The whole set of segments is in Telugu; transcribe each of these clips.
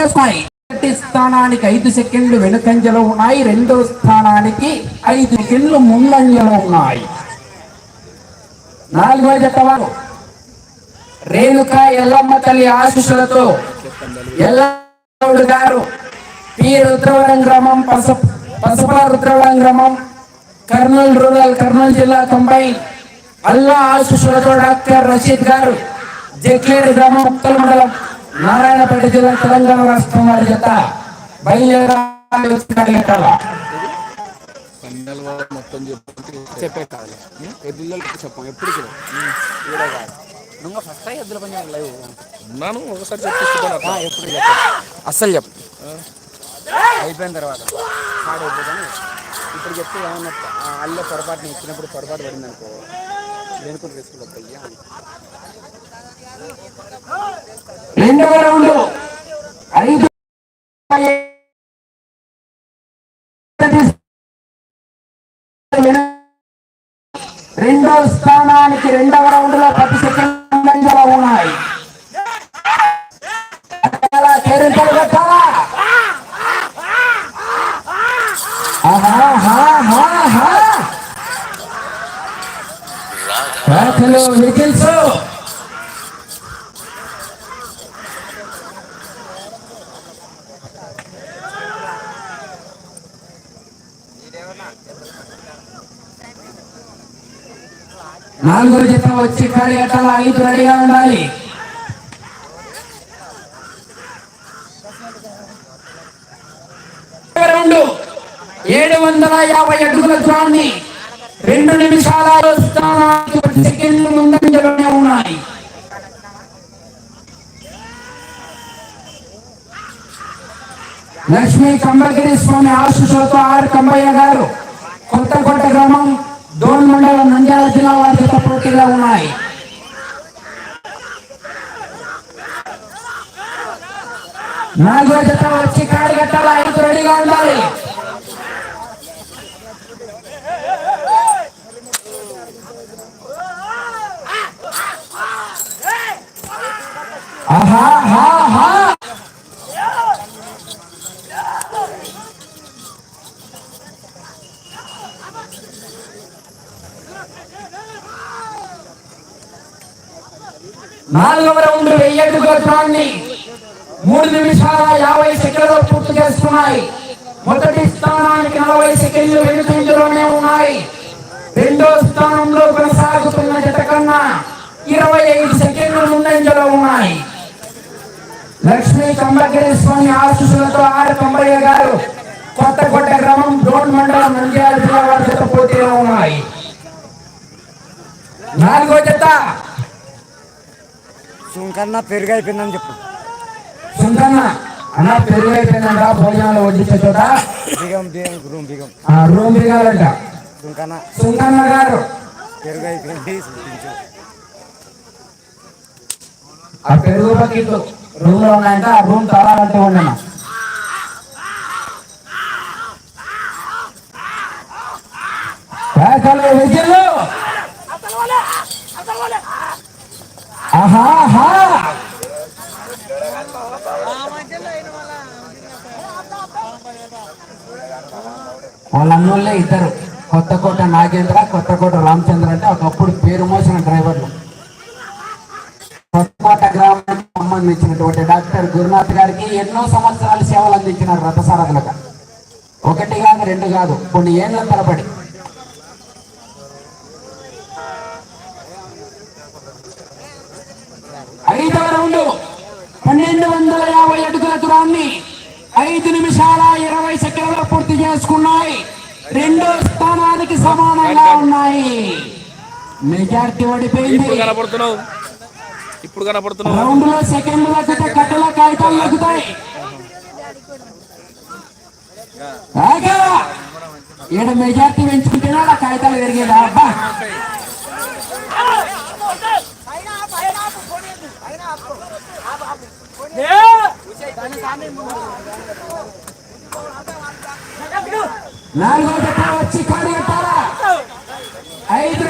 మొదటి స్థానానికి ఐదు సెకండ్లు వెనుకంజలో ఉన్నాయి. రెండో స్థానానికి ఐదు సెకండ్లు ముందంజలో ఉన్నాయి. నాలుగో జత రేణుక ఎల్లమ్మ తల్లి ఆశీస్సులతో ఎల్లడు గారు పి రుద్రవరం గ్రామం పస పసప రుద్రవరం గ్రామం కర్నూలు రూరల్ కర్నూలు జిల్లా తొంభై అల్లా ఆశీస్సులతో డాక్టర్ రషీద్ గారు జక్లేరు గ్రామం ఉత్తల మండలం నారాయణపేట జిల్లా తెలంగాణ రాష్ట్రం వారి జత బయలుదేరాలి మొత్తం చెప్పి కాదు ఎద్దులకి చెప్పాం ఎప్పుడు నువ్వు ఫస్ట్ ఎద్దుల పని లైవ్ ఉన్నాను ఒకసారి చెప్పిస్తున్నాను అట్లా. ఎప్పుడు అస్సలు చెప్పు. అయిపోయిన తర్వాత. ఇప్పుడు చెప్తే ఏమన్నా ఆ అల్లె పొరపాటున ఇచ్చినప్పుడు పొరపాటు పడింది అనుకో రెండవ రౌండ్. ఐదు రెండో స్థానానికి రెండవ రౌండ్లో పది సెకండ్ ఉన్నాయి. కేరింతలు రాత్రులు విజిల్స్ నాలుగో జత వచ్చి ఖాళీ అట్టాల ఐదు రెడీగా ఉండాలి. ఏడు వందల యాభై అడుగుల దూరాన్ని రెండు స్థానానికి సెకండ్లు ముందంజలోనే ఉన్నాయి లక్ష్మీ కంబగిరి స్వామి ఆశీస్సులతో ఆర్ కంబయ్య గారు. కొత్త కొత్త గ్రామం డోన్ మండలం నంద్యాల జిల్లా వారితో పోటీగా ఉన్నాయి. నాలుగో జత వచ్చి కాడిగట్టాల ఐదు రెడీగా ఉండాలి. నాలుగవ రౌండ్ వెయ్యి అడుగుల మూడు నిమిషాల యాభై సెకండ్లు పూర్తి చేస్తున్నాయి. మొదటి స్థానానికి నలభై సెకండ్లు వెనుకంజలోనే ఉన్నాయి. రెండో స్థానంలో కొనసాగుతున్న జత కన్నా ఇరవై ఐదు సెకండ్లు ముందంజలో ఉన్నాయి. లక్ష్మీ కంబగిరి స్వామి ఆశీస్సులతో ఆర్ కంబయ్య గారు కొత్తకోట గ్రామం డోన్ మండలం నంద్యాల జిల్లా వారి జత పోటీలో ఉన్నాయి. నాలుగో జత. సుంకన్నా పెరుగు అయిపోయిందని చెప్పు. సుందన్న అన్న పెరుగు అయిపోయిందంట భోజనాలు వడ్డించే చోట. బిగం బిగం రూమ్ బిగం. రూమ్ దిగాలంట సుంకన్నా. సుందన్న గారు. పెరుగు అయిపోయింది చూపించు ఆ పెరుగు రూమ్లో ఉన్నాయంట ఆ రూమ్ తాళాలంటే ఉండను? కేకలు విజిల్లు ఆహా వాళ్ళ అన్నోళ్ళే ఇద్దరు. కొత్తకోట నాగేంద్ర కొత్తకోట రామచంద్ర అంటే ఒకప్పుడు పేరు మోసిన డ్రైవర్లు. గ్రామానికి సంబంధించినటువంటి డాక్టర్ గురునాథ్ గారికి ఎన్నో సంవత్సరాలు సేవలు అందించినారు రథసారథులుగా ఒకటి కాదు రెండు కాదు కొన్ని ఏళ్ళ తరబడి. ఐదవ రౌండ్ పన్నెండు వందల యాభై అడుగుల దూరాన్ని ఐదు నిమిషాల ఇరవై సెకండ్లు పూర్తి చేసుకున్నాయి. రెండో స్థానానికి సమానంగా ఉన్నాయి. మెజార్టీ ఓడిపోయింది. ఇప్పుడు కనపడుతున్నావు. రౌండ్ సెకండ్ లగ్గితే కాగితాలు లగ్గుతాయి ఏడ మెజార్టీ పెంచుకుంటేనా ఆ కాగితాలు పెరిగేదా? అబ్బా. నాలుగో జత వచ్చి కాడి కట్టారా ఐదు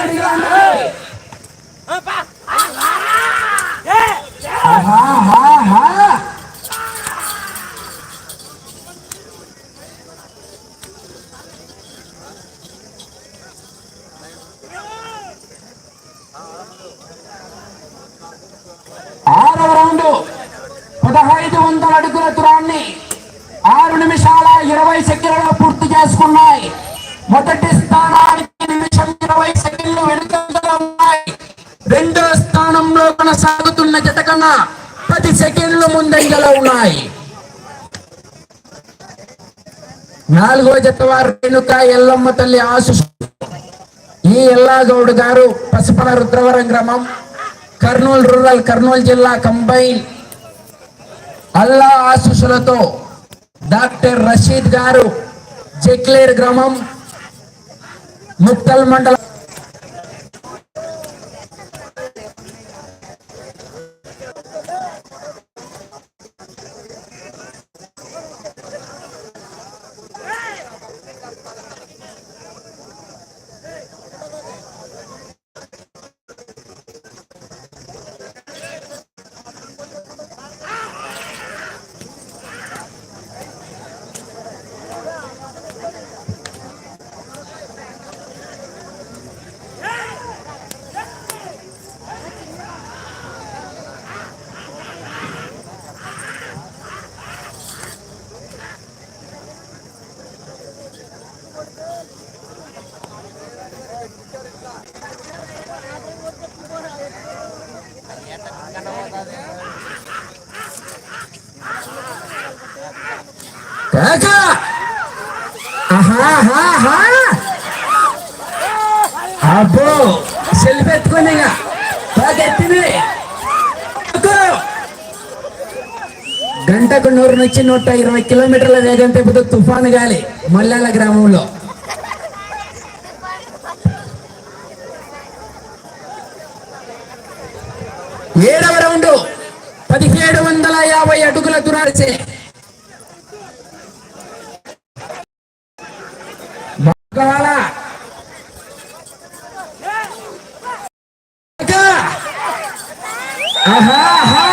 ఆరవ రౌండ్ పదహైదు వందల అడుగుల దూరాన్ని ఆరు నిమిషాల ఇరవై సెకండ్లలో పూర్తి చేసుకున్నాయి. మొదటి స్థానంలో కొనసాగుతున్న జత కన్నా పది సెకండ్లు ముందంజలో ఉన్నాయి. నాలుగో జత వారు రేణుక ఎల్లమ్మ తల్లి ఆశు ఈ ఎల్లాగౌడ్ గారు పసుపల రుద్రవరం గ్రామం కర్నూలు రూరల్ కర్నూలు జిల్లా కంబైన్. అల్లా ఆశీస్సులతో డాక్టర్ రషీద్ గారు జక్లేర్ గ్రామం ముక్తల్ మండలం అబ్బో సెల్ఫ్ ఎత్తుకొని ఇక గంటకు నూరు నుంచి నూట ఇరవై కిలోమీటర్ల వేగం తెప్పుతూ తుఫాను గాలి మల్లాల గ్రామంలో. ఏడవ రౌండ్ పదిహేడు వందల యాభై అడుగుల దురార్చే হা হা